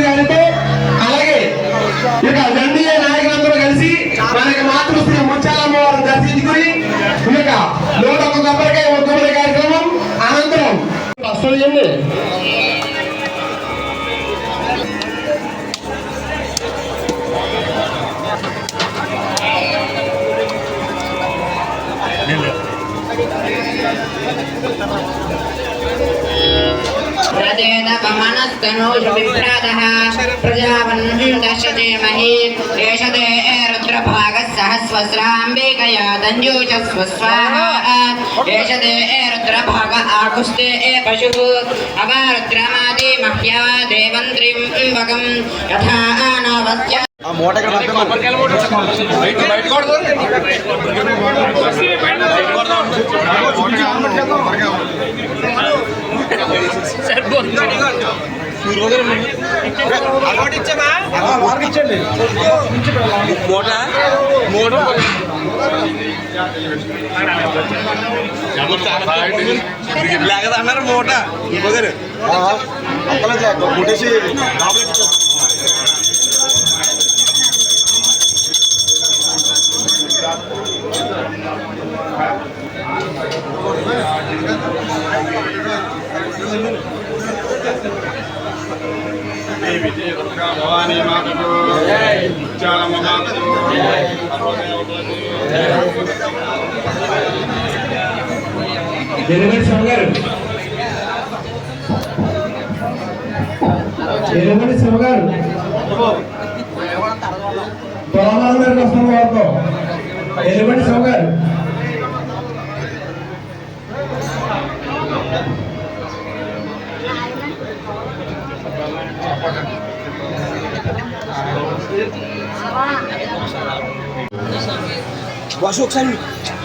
మహాలక్ష్మి గారితో అలాగే ఇక ఎన్డీఏ నాయకులందరూ కలిసి మనకి మాతృశ్రీ ముచ్చాలమ్మ వారిని దర్శించుకుని ఇక నూట ఒక్క కొబ్బరికాయ ఒక కార్యక్రమం. అనంతరం అసలు ఏంటి प्रदेदपमनस्तनोषुविभ्रातः प्रजावन्नश्यतेमहि एष ते रुद्रभागः सहस्वस्राम्बिकया दञ्जूचस्व स्वाहा एष ते रुद्रभाग आकुस्ते पशुः अवारुद्रमादि मह्या देवन्त्रिं वकं यथा नवस्य ఆ మూట ఇక్కడ పట్టుకోండి. ఆ, వారికి ఇచ్చండి. అన్నారు మూట ఇంకొకరు ఆ, అక్కలే కొట్టేసి ఇచ్చేయండి. భవానీ మాతకు. ముత్యాలమ్మ మాతకు. ఎలుగంటి శివ గారు. ఎలుగంటి శివ గారు. పొలమాల మీదకి వస్తాం ఎలుగంటి శివ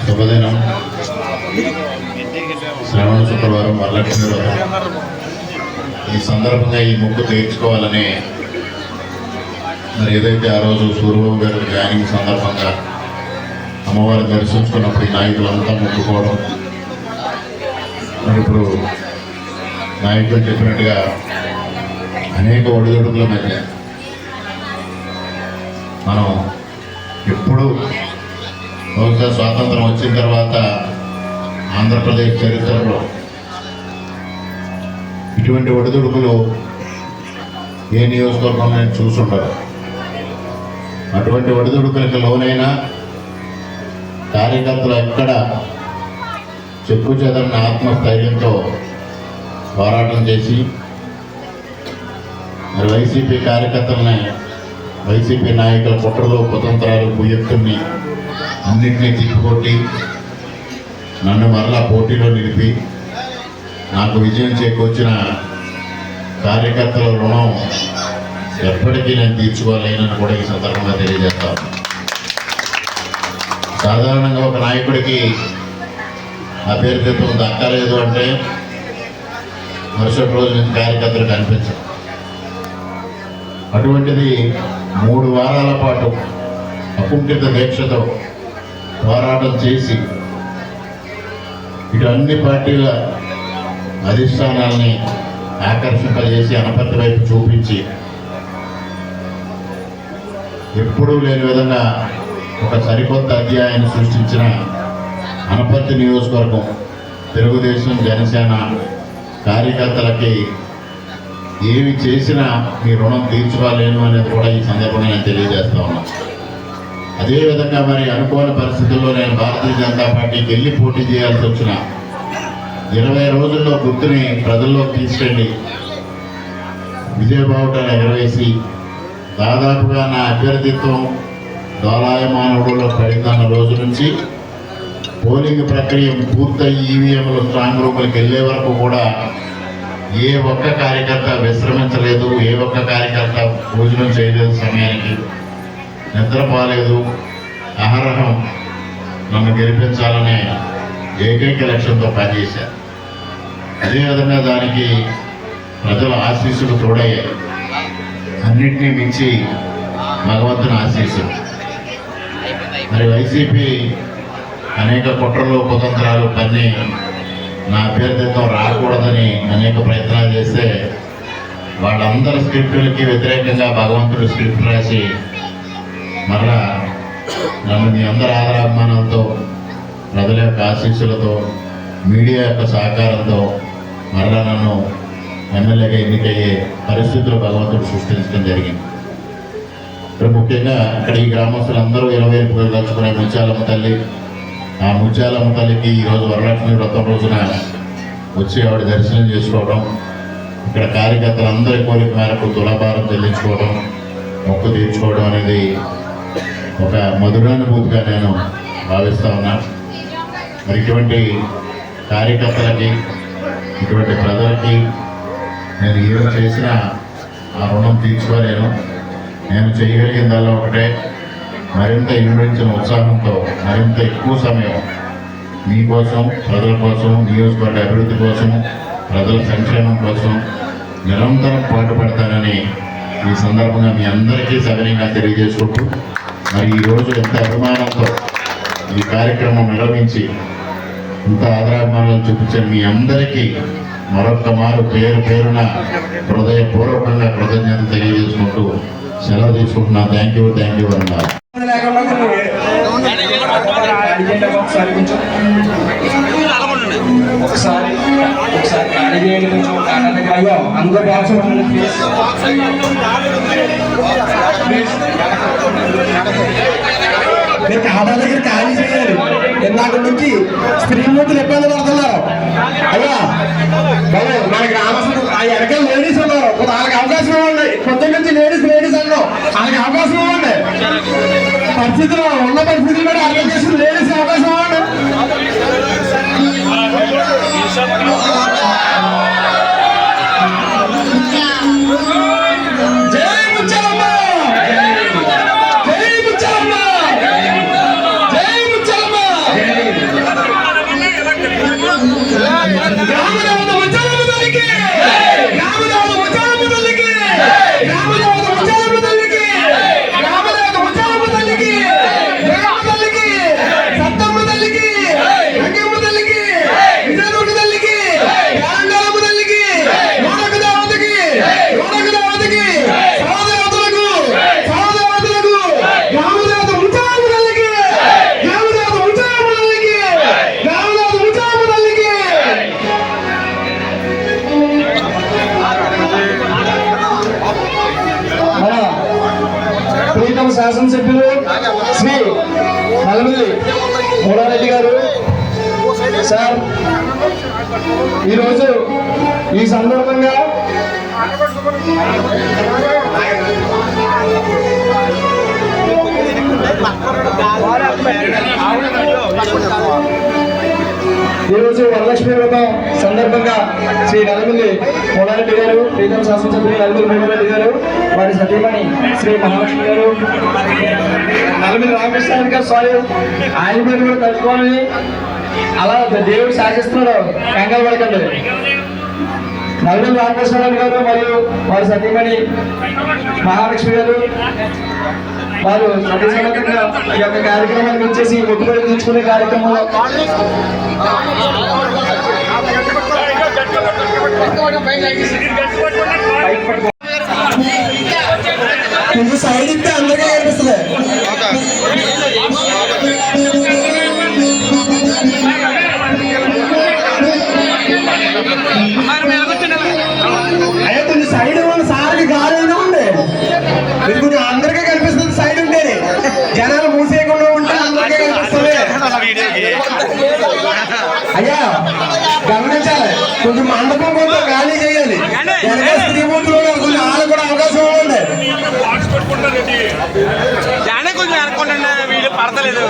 శుభదినం శ్రవణ శుక్రవారం వరలక్ష్మి ఈ సందర్భంగా ఈ ముక్కు తీర్చుకోవాలని మరి ఏదైతే ఆ రోజు సూర్యబాబు గారి జాయినింగ్ సందర్భంగా అమ్మవారిని దర్శించుకున్నప్పుడు ఈ నాయకులంతా ముక్కుకోవడం మరి ఇప్పుడు నాయకులు చెప్పినట్టుగా అనేక ఒడిదొడుకుల మధ్య మనం ఎప్పుడు బహుశా స్వాతంత్రం వచ్చిన తర్వాత ఆంధ్రప్రదేశ్ చరిత్రలో ఇటువంటి ఒడిదుడుకులు ఏ నియోజకవర్గంలో నేను చూసుండరు. అటువంటి ఒడిదుడుకులకు లోనైనా కార్యకర్తలు ఎక్కడ చెప్పు చెదరని ఆత్మస్థైర్యంతో పోరాటం చేసి మరి వైసీపీ కార్యకర్తలని వైసీపీ నాయకుల కుట్రలు కుతంత్రాలు కుయ్యత్తుల్ని అన్నింటినీ తిప్పికొట్టి నన్ను మరలా పోటీలో నిలిపి నాకు విజయం చేకూర్చిన కార్యకర్తల రుణం ఎప్పటికీ నేను తీర్చుకోలేనని కూడా ఈ సందర్భంగా తెలియజేస్తాను సాధారణంగా ఒక నాయకుడికి అభ్యర్థిత్వం దక్కలేదు అంటే మరుసటి రోజు నేను కార్యకర్తలు కనిపించదు అటువంటిది మూడు వారాల పాటు అకుంఠిత దీక్షతో పోరాటం చేసి ఇటు అన్ని పార్టీల అధిష్టానాల్ని ఆకర్షింపజేసి అనపత్తి వైపు చూపించి ఎప్పుడూ లేని విధంగా ఒక సరికొత్త అధ్యాయాన్ని సృష్టించిన అనపర్తి నియోజకవర్గం తెలుగుదేశం జనసేన కార్యకర్తలకి ఏమి చేసినా మీ రుణం తీర్చుకోలేను అనేది కూడా ఈ సందర్భంగా నేను తెలియజేస్తా ఉన్నాను అదేవిధంగా మరి అనుకోని పరిస్థితుల్లో నేను భారతీయ జనతా పార్టీకి వెళ్ళి పోటీ చేయాల్సి వచ్చిన ఇరవై రోజుల్లో గుర్తుని ప్రజల్లోకి తీసుకెళ్ళి విజయబావుటను ఎగరవేసి దాదాపుగా నా అభ్యర్థిత్వం దోలాయమానవుడులో పడిందన్న రోజు నుంచి పోలింగ్ ప్రక్రియ పూర్తయి ఈవీఎంలు స్ట్రాంగ్ రూమ్లకు వెళ్ళే వరకు కూడా ఏ ఒక్క కార్యకర్త విశ్రమించలేదు ఏ ఒక్క కార్యకర్త భోజనం చేయలేదు సమయానికి. నిద్రపోలేదు. అహరహం నన్ను గెలిపించాలనే ఏకైక లక్ష్యంతో పనిచేశారు. అదేవిధంగా దానికి ప్రజల ఆశీస్సులు తోడయ్యాయి. అన్నింటినీ మించి భగవంతుని ఆశీస్సులు. మరి వైసీపీ అనేక కుట్రలు కుతంత్రాలు పన్ని నా అభ్యర్థితో రాకూడదని అనేక ప్రయత్నాలు చేస్తే వాళ్ళందరి స్క్రిప్టులకి వ్యతిరేకంగా భగవంతుడు స్క్రిప్ట్ రాసి మరలా నన్ను మీ అందరి ఆదరాభిమానంతో ప్రజల యొక్క ఆశీస్సులతో మీడియా యొక్క సహకారంతో మరలా నన్ను ఎమ్మెల్యేగా ఎన్నికయ్యే పరిస్థితులు భగవంతుడు సృష్టించడం జరిగింది. ఇక్కడ ముఖ్యంగా ఇక్కడ ఈ గ్రామస్తులందరూ ఇరవై ఎనిమిది దాచుకునే ముత్యాలమ్మ తల్లి ఆ ముత్యాలమ్మ తల్లికి ఈరోజు వరలక్ష్మి వ్రతం రోజున వచ్చి ఆవిడ దర్శనం చేసుకోవడం ఇక్కడ కార్యకర్తలందరి కోరిక మేరకు తులాభారం చెల్లించుకోవడం మొక్కు తీర్చుకోవడం అనేది ఒక మధురానుభూతిగా నేను భావిస్తా ఉన్నా. మరి ఇటువంటి కార్యకర్తలకి ఇటువంటి ప్రజలకి నేను ఏం చేసినా ఆ రుణం తీర్చుకోలేను. నేను చేయగలిగిందల్లా ఒకటే. మరింత ఇన్వెన్షన్ ఉత్సాహంతో మరింత ఎక్కువ సమయం మీకోసం ప్రజల కోసం నియోజకవర్గ అభివృద్ధి కోసం ప్రజల సంక్షేమం కోసం నిరంతరం పాటుపడతానని ఈ సందర్భంగా మీ అందరికీ సవినయంగా తెలియజేసుకుంటూ మరి ఈరోజు ఎంత అభిమానంతో ఈ కార్యక్రమం నిర్వహించి ఇంత ఆదరాభిమానాలు చూపించిన మీ అందరికీ మరొక మారు పేరు పేరున హృదయపూర్వకంగా కృతజ్ఞత తెలియజేసుకుంటూ సెలవు తీసుకుంటున్నా. థ్యాంక్ యూ థ్యాంక్ యూ అన్నారు అడిగేయండి ఒకసారి కొంచెం. ఒకసారి ఒకసారి ఖాళీ చేయండి కొంచెం కాళ్ళ దగ్గర. అయ్యో అందరూ డాన్స్ మీరు ఖాతా దగ్గర ఖాళీ చేయాలి. ఇందాక నుంచి స్త్రీమూర్తులు ఇబ్బంది పడుతున్నారు. అయ్యా బాబు మన గ్రామస్తులు ఆ వెనకాల లేడీస్ ఉన్నారు. వాళ్ళకి అవకాశం ఇవ్వండి పొద్దున్న నుంచి లేడీస్ లేడీస్ అన్నాం వాళ్ళకి అవకాశం ఇవ్వండి పరిస్థితులు ఉన్న పరిస్థితులు కూడా అర్థం శాసనసభ్యులు శ్రీ నల్లమల్లి మూడారెడ్డి గారు. సార్ ఈరోజు ఈ సందర్భంగా ఈరోజు వరలక్ష్మి వ్రతం సందర్భంగా శ్రీ నల్లమల్లి మూడారెడ్డి గారు ప్రీతం శాసనసభ్యులు నల్లమల్లి మూడారెడ్డి గారు వారి సతీమణి శ్రీ మహాలక్ష్మి గారు నల్లమల్లి రామకృష్ణ గారు సారీ ఆయన పేరు కూడా కలుసుకోవాలని అలా దేవుడు శాసిస్తున్నాడు కంగారు పడకండి నల్లమల్లి రామకృష్ణ గారు మరియు వారి సతీమణి మహాలక్ష్మి గారు. వారు సతీసమతంగా ఈ యొక్క కార్యక్రమానికి వచ్చేసి మొక్కుబడి తీర్చుకునే కార్యక్రమంలో కొంచెం సైడ్ ఇస్తే అందరికీ కనిపిస్తుంది కొంచెం మండపం కొంచెం ఖాళీ చేయాలి. ఉన్నారు, కొంచెం వాళ్ళకు కూడా అవకాశం జానే కొంచెం అనుకోండి వీళ్ళు పడతలేదు.